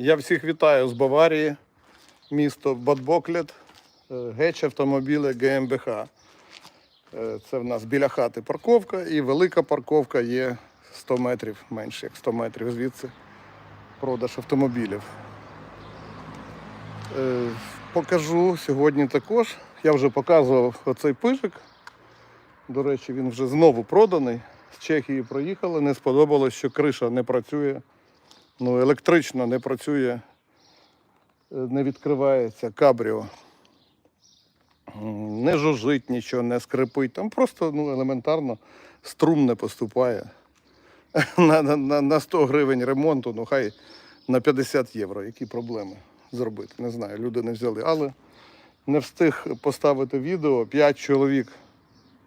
Я всіх вітаю з Баварії, місто Бадбоклет, е, Геч автомобілі ГМБХ. Е, Це в нас біля хати парковка і велика парковка є 100 метрів, менше як 100 метрів звідси. Продаж автомобілів. Е, Покажу сьогодні також. Я вже показував оцей пижик. До речі, він вже знову проданий. З Чехії проїхали. Не сподобалось, що криша не працює. Ну, електрично не працює, е, не відкривається кабріо. Не жужжить нічого, не скрипить. Там просто ну, елементарно струм не поступає. На, на, на- на 100 гривень ремонту, ну хай на 50 євро. Які проблеми зробити? Не знаю, люди не взяли. Але не встиг поставити відео. П'ять чоловік,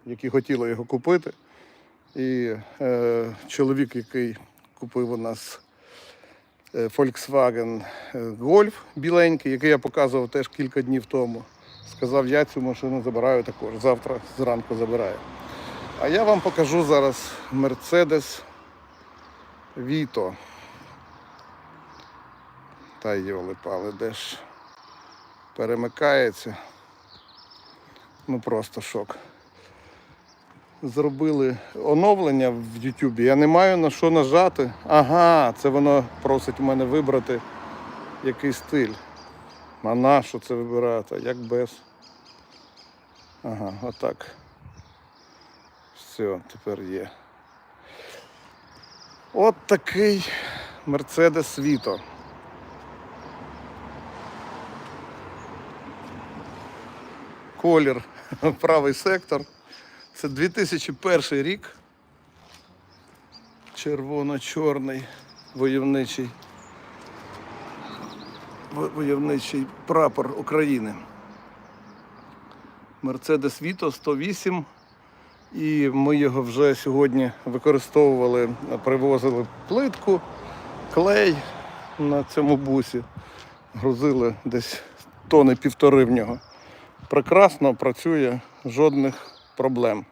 які хотіли його купити. І е, чоловік, який купив у нас Volkswagen е, Golf біленький, який я показував теж кілька днів тому. Сказав, я цю машину забираю також. Завтра зранку забираю. А я вам покажу зараз Mercedes Vito. Та йоли пали, де ж перемикається. Ну просто шок. Зробили оновлення в Ютубі. Я не маю на що нажати. Ага, це воно просить у мене вибрати який стиль. А на що це вибирати? Як без? Ага, отак. Все, тепер є. От такий Mercedes Vito. Колір правий сектор. Це 2001 рік. Червоно-чорний войовничий. Войовничий прапор України. Мерседес Віто 108. І ми його вже сьогодні використовували, привозили плитку, клей на цьому бусі. Грузили десь тони півтори в нього. Прекрасно працює, жодних проблем.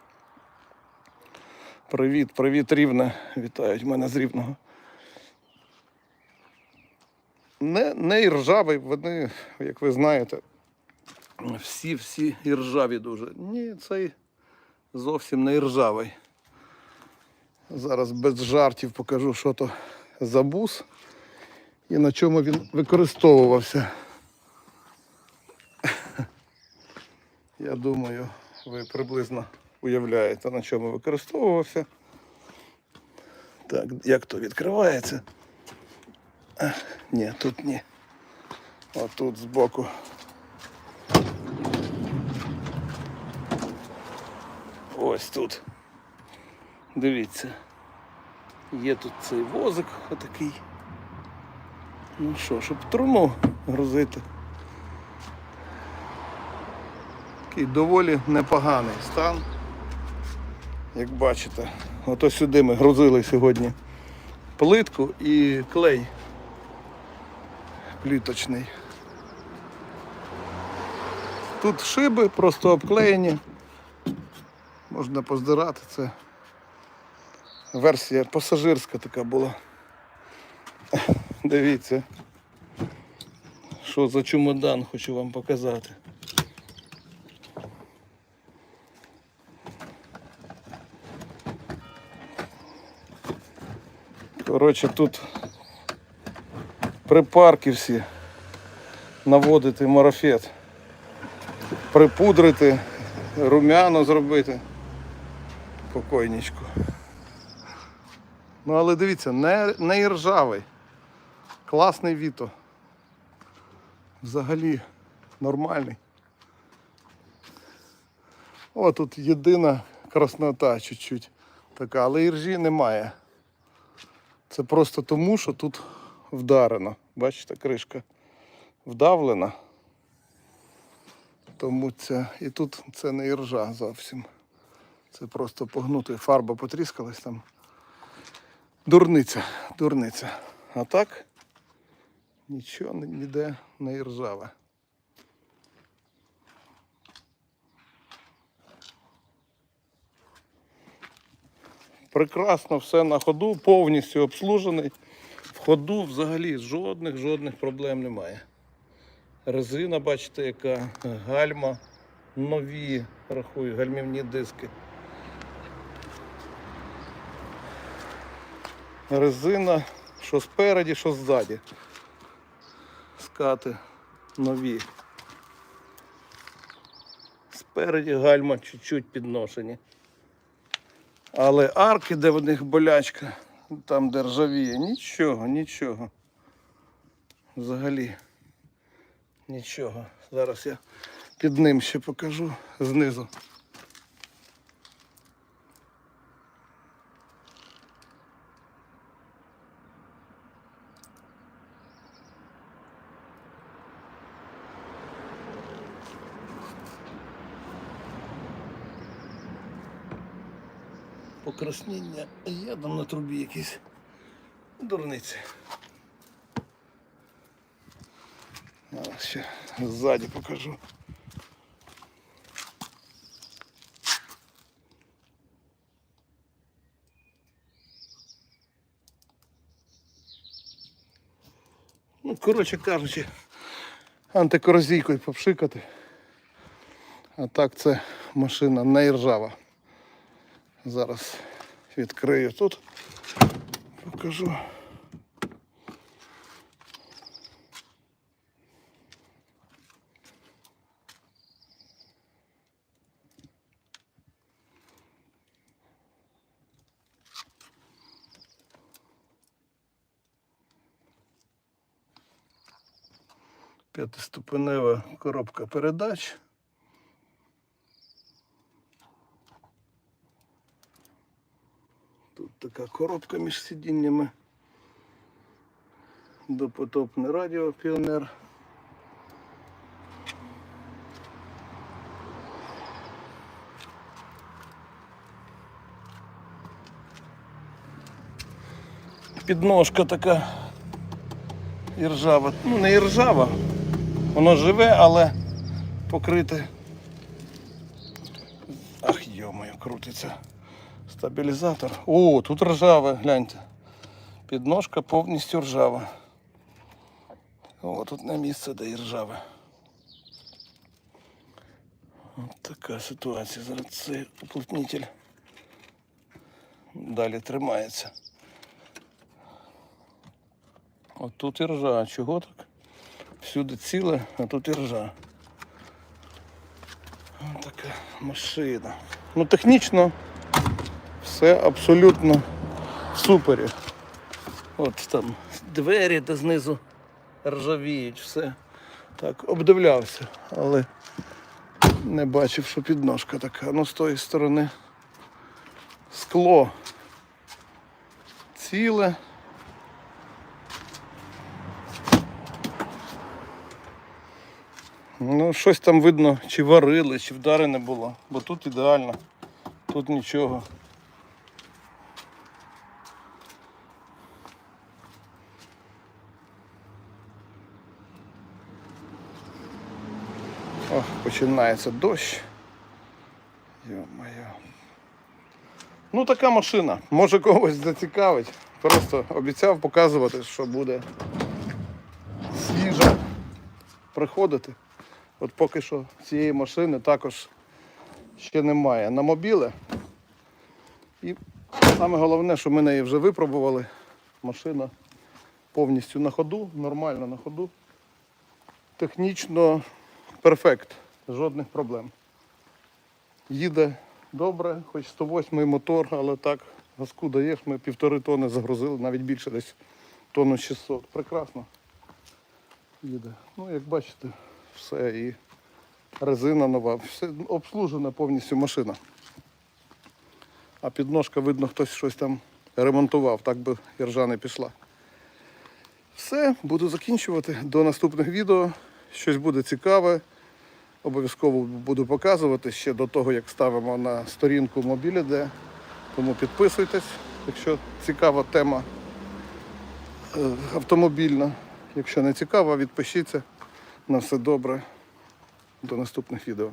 Привіт, привіт, рівне. Вітають мене з рівного. Не, не іржавий, вони, як ви знаєте, всі, всі іржаві дуже. Ні, цей зовсім не іржавий. Зараз без жартів покажу, що то за бус і на чому він використовувався. Я думаю, ви приблизно уявляєте, на чому використовувався. Так, як то відкривається? А, ні, тут ні. Отут збоку. Ось тут. Дивіться. Є тут цей возик отакий. Ну що, щоб труну грузити. Такий доволі непоганий стан. Як бачите, ото сюди ми грузили сьогодні плитку і клей пліточний. Тут шиби просто обклеєні. Можна поздирати це. Версія пасажирська така була. Дивіться. Що за чемодан хочу вам показати. Коротше, тут припарки всі наводити марафет, припудрити, румяно зробити. Покойничку. Ну але дивіться, не, не іржавий. Класний віто. Взагалі нормальний. О, тут єдина краснота чуть-чуть така, але іржі немає. Це просто тому, що тут вдарено. Бачите, кришка вдавлена. Тому це і тут це не іржа зовсім. Це просто погнути. Фарба потріскалась там. Дурниця, дурниця. А так нічого ніде не іржаве. Прекрасно все на ходу, повністю обслужений. В ходу взагалі жодних жодних проблем немає. Резина, бачите, яка гальма, нові, рахую, гальмівні диски. Резина, що спереді, що ззаді. Скати нові. Спереді гальма чуть-чуть підношені. Але арки, де в них болячка, там де ржавіє, нічого, нічого. Взагалі. Нічого. Зараз я під ним ще покажу знизу. Покраснення є там на трубі якісь дурниці. Зараз ще ззаді покажу. Ну, коротше кажучи, антикорозійкою попшикати. А так це машина не ржава. Зараз відкрию тут. Покажу. П'ятиступенева коробка передач. Тут така коробка між сидіннями. Допотопне радіо Піонер. Підножка така іржава. Ну не іржава. Воно живе, але покрите. Ах, йомою, крутиться. Стабілізатор. О, тут ржаве, гляньте. Підножка повністю ржава. О, тут не місце, де і ржаве. От така ситуація. Зараз цей уплотнитель далі тримається. От тут і ржа. Чого так? Всюди ціле, а тут і ржа. Ось така машина. Ну, технічно все абсолютно в супері. От там двері де знизу ржавіють, все. Так, обдивлявся, але не бачив, що підножка така. Ну, з тої сторони скло ціле. Ну, щось там видно, чи варили, чи вдари не було. Бо тут ідеально, тут нічого. Починається дощ. Йо-моє. Ну така машина. Може когось зацікавить. Просто обіцяв показувати, що буде свіжо приходити. От поки що цієї машини також ще немає. На мобіле. І саме головне, що ми неї вже випробували. Машина повністю на ходу, нормально на ходу. Технічно перфект, жодних проблем. Їде добре, хоч 108 мотор, але так, газку даєш, ми півтори тони загрузили, навіть більше десь тонну 600. Прекрасно їде. Ну, як бачите, все і резина нова, все обслужена повністю машина. А підножка, видно, хтось щось там ремонтував, так би іржа не пішла. Все, буду закінчувати. До наступних відео. Щось буде цікаве. Обов'язково буду показувати ще до того, як ставимо на сторінку мобілі.де. Тому підписуйтесь, якщо цікава тема е, автомобільна. Якщо не цікава, відпишіться. На все добре. До наступних відео.